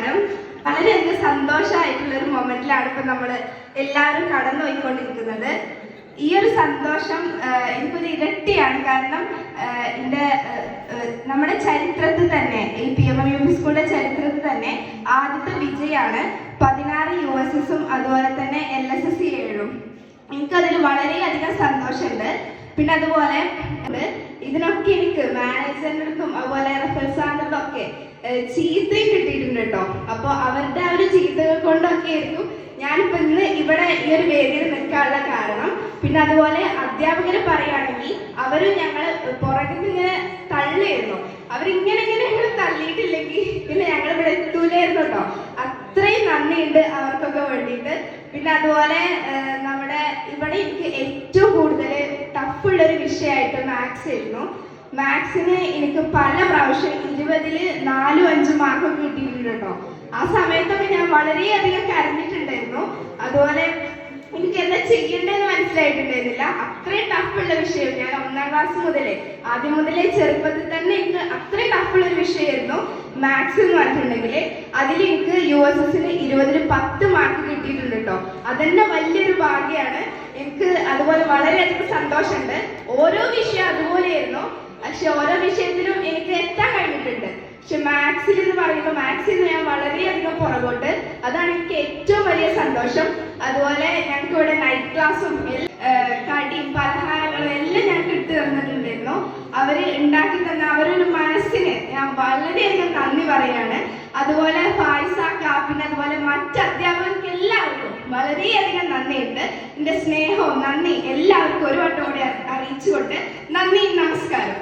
നമസ്കാരം. വളരെയധികം സന്തോഷമായിട്ടുള്ള ഒരു മൊമെന്റിലാണ് ഇപ്പൊ നമ്മൾ എല്ലാവരും കടന്നു പോയിക്കൊണ്ടിരിക്കുന്നത് ഈ ഒരു സന്തോഷം എനിക്കൊരു ഇരട്ടിയാണ്. കാരണം എന്റെ നമ്മുടെ ചരിത്രത്തിൽ തന്നെ ഈ P M M U P സ്കൂളിന്റെ ചരിത്രത്തിൽ തന്നെ ആദ്യത്തെ വിജയാണ് പതിനാറ് യു എസ് എസും അതുപോലെ തന്നെ എൽ എസ് എസ് സി ഏഴും. എനിക്കതിൽ വളരെയധികം സന്തോഷമുണ്ട്. പിന്നെ അതുപോലെ ഇതിനൊക്കെ എനിക്ക് മാനേജറിന്റെ അടുത്തും അതുപോലെ റഫൽ ഒക്കെ ചീത്തയും കിട്ടിയിട്ടുണ്ട് കേട്ടോ. അപ്പോൾ അവരുടെ ആ ഒരു ചീത്തകൾ കൊണ്ടൊക്കെ ആയിരുന്നു ഞാനിപ്പോൾ ഇന്ന് ഇവിടെ ഈ ഒരു വേദിയിൽ നിൽക്കാനുള്ള കാരണം. പിന്നെ അതുപോലെ അധ്യാപകർ പറയുകയാണെങ്കിൽ അവരും ഞങ്ങൾ പുറകിൽ ഇങ്ങനെ തള്ളിയിരുന്നു. അവരിങ്ങനെ ഇങ്ങനെ ഇങ്ങനെ തള്ളിയിട്ടില്ലെങ്കിൽ പിന്നെ ഞങ്ങൾ ഇവിടെ എത്തൂലായിരുന്നു കേട്ടോ. അത്രയും നന്ദിയുണ്ട് അവർക്കൊക്കെ വേണ്ടിയിട്ട്. പിന്നെ അതുപോലെ നമ്മുടെ ഇവിടെ എനിക്ക് ഏറ്റവും കൂടുതൽ ടഫുള്ള ഒരു വിഷയമായിട്ട് മാത്സ് ആയിരുന്നു. മാത്സിന് എനിക്ക് പല പ്രാവശ്യം ഇരുപതിൽ നാല് മാർക്കൊക്കെ കിട്ടിയിട്ടുണ്ട് കേട്ടോ. ആ സമയത്തൊക്കെ ഞാൻ വളരെയധികം കരഞ്ഞിട്ടുണ്ടായിരുന്നു. അതുപോലെ എനിക്ക് എന്താ ചെയ്യേണ്ടതെന്ന് മനസ്സിലായിട്ടുണ്ടായിരുന്നില്ല. അത്രയും ടഫുള്ള വിഷയം. ഞാൻ ഒന്നാം ക്ലാസ് മുതലേ ആദ്യം മുതലേ ചെറുപ്പത്തിൽ തന്നെ എനിക്ക് അത്രയും ടഫുള്ള ഒരു വിഷയമായിരുന്നു മാത്സ് എന്ന് പറഞ്ഞിട്ടുണ്ടെങ്കിൽ. അതിൽ എനിക്ക് യു എസ് എസിന് ഇരുപതിന് പത്ത് മാർക്ക് കിട്ടിയിട്ടുണ്ട് കേട്ടോ. അതെന്നെ വലിയൊരു ഭാഗ്യമാണ് എനിക്ക് അതുപോലെ വളരെയധികം സന്തോഷമുണ്ട്. ഓരോ വിഷയം അതുപോലെയായിരുന്നു. പക്ഷെ ഓരോ വിഷയത്തിലും എനിക്ക് എത്താൻ പക്ഷെ മാത്സിൽ എന്ന് പറയുമ്പോൾ മാത്സിൽ നിന്ന് ഞാൻ വളരെയധികം പുറകോട്ട്. അതാണ് എനിക്ക് ഏറ്റവും വലിയ സന്തോഷം. അതുപോലെ ഞങ്ങൾക്ക് ഇവിടെ നൈറ്റ് ക്ലാസ്സും കടിയും പലഹാരങ്ങളും എല്ലാം ഞങ്ങൾക്ക് ഇട്ട് തന്നിട്ടുണ്ടായിരുന്നു. അവർ ഉണ്ടാക്കി തന്ന അവരൊരു മനസ്സിന് ഞാൻ വളരെയധികം നന്ദി പറയാണ്. അതുപോലെ ഫായ്സാക്ക പിന്നെ അതുപോലെ മറ്റ് അധ്യാപകർക്ക് എല്ലാവർക്കും വളരെയധികം നന്ദിയുണ്ട്. എന്റെ സ്നേഹവും നന്ദി എല്ലാവർക്കും ഒരു വട്ടം കൂടി അറിയിച്ചുകൊണ്ട് നന്ദി നമസ്കാരം.